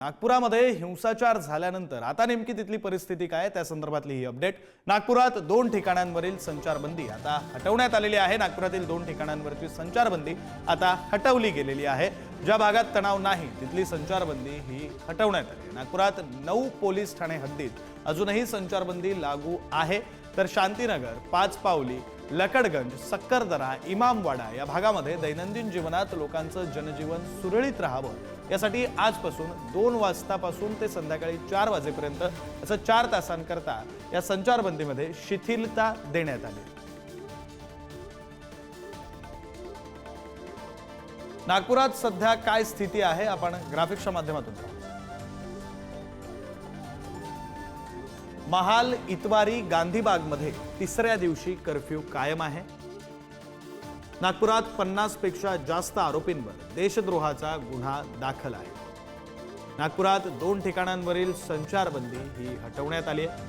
नागपुरामध्ये हिंसाचार झाल्यानंतर आता नेमकी तिथली परिस्थिती काय त्या संदर्भातली ही अपडेट. नागपुरात दोन ठिकाणांवरील संचारबंदी आता हटवण्यात आलेली आहे. नागपुरातील दोन ठिकाणांवरची संचारबंदी आता हटवली गेलेली आहे. ज्या भागात तणाव नाही तिथली संचारबंदी ही हटवण्यात आली नागपुरात नऊ पोलीस ठाणे हद्दीत अजूनही संचारबंदी लागू आहे. तर शांतीनगर पाच पावली लकडगंज सक्करदरा इमामवाडा या भागामध्ये दैनंदिन जीवनात लोकांचं जनजीवन सुरळीत राहावं. यासाठी आजपासून दोन वाजतापासून ते संध्याकाळी चार वाजेपर्यंत असं चार तासांकरता या संचारबंदीमध्ये शिथिलता देण्यात आली. नागपुरात सध्या काय स्थिती आहे? आपण ग्राफिक्सच्या माध्यमातून महाल इतवारी गांधीबागमध्ये तिसऱ्या दिवशी कर्फ्यू कायम आहे. नागपुरात पन्नासपेक्षा जास्त आरोपींवर देशद्रोहाचा गुन्हा दाखल आहे. नागपुरात दोन ठिकाणांवरील संचारबंदी ही हटवण्यात आली आहे.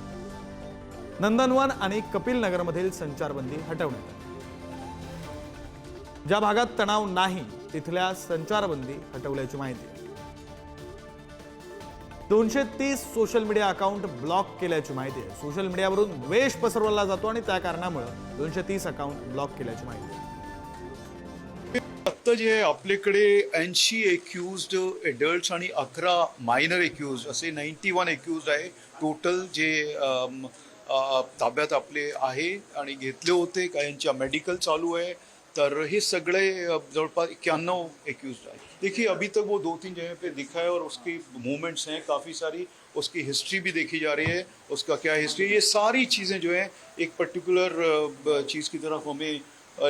नंदनवन आणि कपिल नगरमधील संचारबंदी हटवण्यात आली. ज्या भागात तणाव नाही तिथल्या संचारबंदी हटवल्याची माहिती. आहे दोनशे तीस सोशल मीडिया अकाउंट ब्लॉक केल्याची माहिती आहे. सोशल मीडियावरून द्वेष पसरवला जातो आणि त्या कारणामुळे दोनशे तीस अकाउंट ब्लॉक केल्याची माहिती आहे. आत्ता जे आपल्याकडे ऐंशी एक्युज्ड एडल्ट्स आणि अकरा मायनर एक्युज असे नाईन्टी वन एक्युज आहे. टोटल जे ताब्यात आपले आहे आणि घेतले होते काहींच्या मेडिकल चालू आहे. तर हे सगळे जवळपास इक्यानवे एक्यूज आए देखिए, अभी तक वो दो तीन जगह पे दिखा है और उसकी मूवमेंट्स हैं, काफ़ी सारी, उसकी हिस्ट्री भी देखी जा रही है, उसका क्या हिस्ट्री ये सारी चीज़ें जो हैं, एक पर्टिकुलर चीज़ की तरफ़ हमें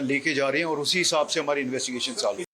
लेके जा रही हैं और उसी हिसाब से हमारी इन्वेस्टिगेशन चालू